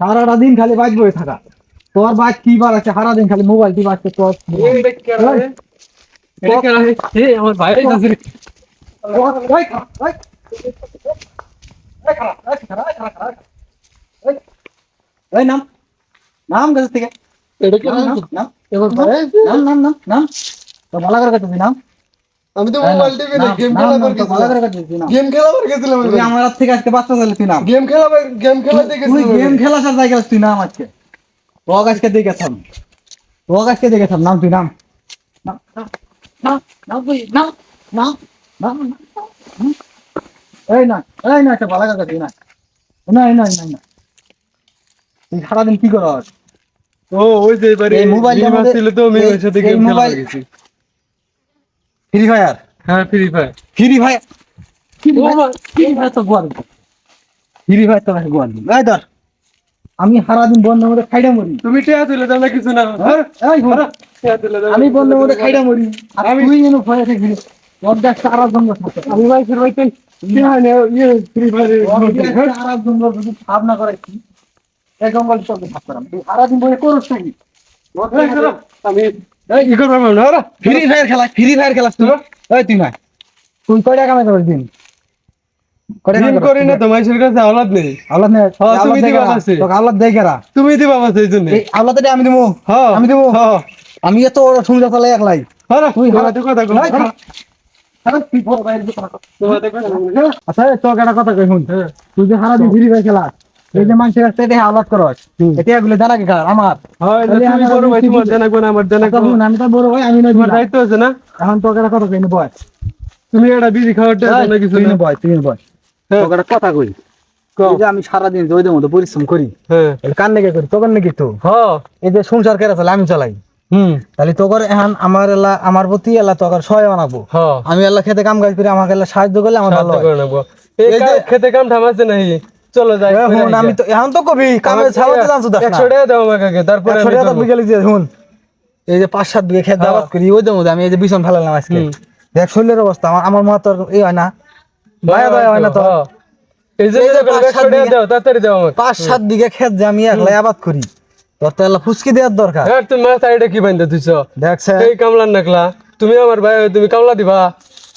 সারাটা দিন খালি বাইক বয়ে থাকা তোর বাইক কি বার আছে সারাদিন খালি মোবাইল টি বাজছে তোর এটা কে রে এটা কে রে এ আমার ভাই আছে রে ওই খারাপ, ওই। ওই খারাপ, ওই খারাপ, ওই খারাপ, খারাপ। ওই। ওই নাম নাম গাছ থেকে এটা কে নাম, নাম, রে নাম, আমার ভাই আছে নাম, নাম, নাম, নাম। তো ভালো করে কাটতেছি, নাম। আমি তো মোবাইল টিভি নাম, গেম খেলা করে গেছিলাম গেম খেলা গেছিলাম তুই আমার হাত থেকে আজকে বাচ্চা তুই নাম। গেম খেলা গেম খেলা তুই গেম জায়গা তুই নাম আজকে ও আজকে দেখেছাম ও আজকে নাম তুই নাম। তুই, নাম, নাম, নাম, নাম। এই না এই না ভালো কথা তুই না। না না না না। তুই সারাদিন কি করস ও ওই যে এবারে এই মধ্যে- ছিল তো আমি ওর সাথে গেম খেলা মোবাইল- গেছি। ফ্রি ফায়ার হ্যাঁ Free Fire Free Fire Free Fire তো গোয়াল ফ্রি ফায়ার তো গোয়াল এই ধর। আমি সারাদিন বন্ধ মধ্যে খাইডা মরি। তুমি টিয়া দিলে তো না কিছু না। হ্যাঁ? এই ঘোড়া। টিয়া দিলে আমি বন্ধ মধ্যে খাইডা মরি। আর তুই যেন ভয়ে থাকিস। অর্ধেক সারা জঙ্গল থাকে। আমি ভাই ফির ভাই নে ইয়ে ফ্রি ফায়ার সারা জঙ্গল যদি ভাব না করে কি এই জঙ্গল চলতে ভাব করাম সারাদিন বয়ে করস নাকি? আমি ই করব না ফ্রি ফায়ার খেলা ফ্রি ফায়ার খেলাস তুই। ওই তুই না তুই কয় টাকা কামাই করিস দিন? দিন করি না করিস? তো কাছে আওলাদ নেই। আল্লাহ নে হ্যাঁ, তুমি দিবা? আছে। তোকে আল্লাহ দেয় কারা? তুমি দিবা বাস এই জন্য। এই আল্লাহ আমি দেবো হ্যাঁ আমি দেবো হ্যাঁ। আমি এত শুনতে চালাই একলাই। হ্যাঁ তুই হারা- হাতে কথা কই। তোমার দেখো আচ্ছা তোকে একটা কথা কই শুন। তুই যে সারাদিন ফ্রি ফায়ার খেলাস। এই যে মানুষের কাছে দেখে আলাদ করস এটা এগুলো জানা কি কার? আমার। তুমি বড় ভাই তোমার বুঝে। জানাকো আমার জানাকো আমি তো বড় ভাই আমি নই তোমার দায়িত্ব আছে না? এখন তোকে কথা কই বয় তুমি একটা বিড়ি খাওয়াটা না কিছু না? বয় তুই বয়। তোকে কথা কই? যে আমি সারাদিন রোদের মতো পরিশ্রম করি হ্যাঁ। কান নাকি করি? তোকে নাকি তো? এই যে সংসার কেরা চালাই আমি চালাই। হুম। তাহলে তোকে এখন আমার এলা আমার প্রতি এলা তোকে সহায় বানাবো। আমি এলা খেতে কাম কাজ করি আমাকে সাহায্য করলে আমার ভালো খেতে কাম ঠামাছে নাই চলো যাই এখন আমি তো এখন তো কবি কামে জানছো দেখ একশো টাকা দাও তারপরে একশো আমি টাকা তো বিকেলে দিয়ে শুন এই যে পাঁচ সাত বিঘে খেত হ্যাঁ। আবাদ করি ওই আমি এই যে বিছন ফেলালাম আজকে। দেখ শরীরের অবস্থা আমার আমার মা তোর এই হয় না। দয়া দয়া হয় না তো হ্যাঁ। এই যে দেখো, দাও তাড়াতাড়ি দাও পাঁচ সাত বিঘে খেত যে আমি একলাই আবাদ করি। তোর তো ফুসকি দেওয়ার দরকার। হ্যাঁ তুমি মাথা এটা কি বান্ধে দিছো? দেখছে এই কামলার নাকলা তুমি আমার ভাই তুমি কামলা দিবা?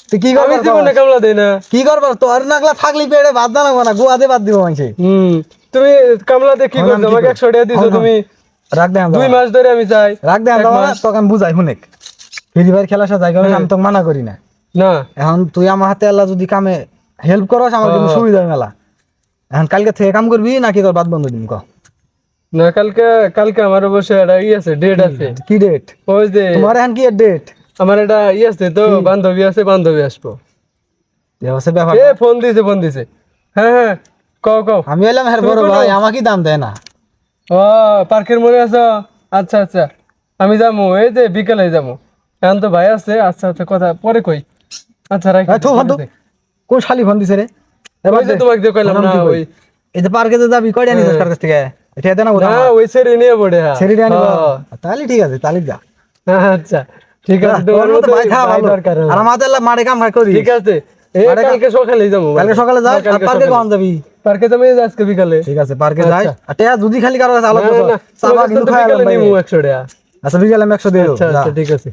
কি আমি জীবনে কামলা দেই না। কি করবার? তোর নাকলা থাকলি পেড়ে বাদ না না গোয়া দিয়ে বাদ দিব হুম তুমি কামলা দিয়ে কি করছ? আমাকে করব? একশো টাকা দিছো তুমি। রাখ দে দুই মাস ধরে আমি চাই রাখ দে আমরা। আমি বুঝাই শুনেক। ফ্রি ফায়ার খেলার সাথে জায়গা হ্যাঁ। আমি মানা করি না। না। এখন তুই আমার হাতে আল্লাহ যদি কামে হেল্প করস আমার কিন্তু হ্যাঁ। সুবিধা মেলা। এখন কালকে থেকে কাম করবি নাকি তোর বাদ বন্ধ দিন ক? না কালকে কালকে আমার অবশ্যই একটা ই আছে ডেট আছে। কি ডেট ওই যে তোমার এখন কি ডেট আমার এটা ই আছে তো বান্ধবী আছে বান্ধবী আসব। হচ্ছে ব্যাপার এ ফোন দিছে ফোন দিছে। হ্যাঁ হ্যাঁ কও কও। আমি এলাম হ্যাঁ বড় ভাই আমাকে দাম দেয় না। ও পার্কের মনে আছো? আচ্ছা আচ্ছা। আমি যাব এই যে বিকেলে যাব এখন তো ভাই আছে আচ্ছা আচ্ছা কথা পরে কই। আচ্ছা রাখি কোন শালি ফোন দিছে রে? এ বাদ ওই যে। তোমাকে দিয়ে কইলাম না? ওই এই যে পার্কে যে যাবি কয়টা নিছিস তার কাছ থেকে? এটা দেনা না ওই সেরে নিয়ে পড়ে হ্যাঁ। আনিব। হ্যাঁ, তাহলে ঠিক আছে তাহলে যা। আচ্ছা। ঠিক আছে আর আমাদের মাঠে কাম করি। ঠিক আছে। কালকে সকালে যাব কালকে সকালে যাও পার্কে কখন যাবি? পার্কে যাব আজকে বিকালে। ঠিক আছে পার্কে যাই। আচ্ছা। আর টেয়া যদি খালি কারও কাছে আলাদা চাবা কিন্তু তো খাই বিকালে আলাম নিমু একশো টাকা আচ্ছা বিকেলে আমি একশো দিয়ে দেবো। আচ্ছা। আচ্ছা ঠিক আছে।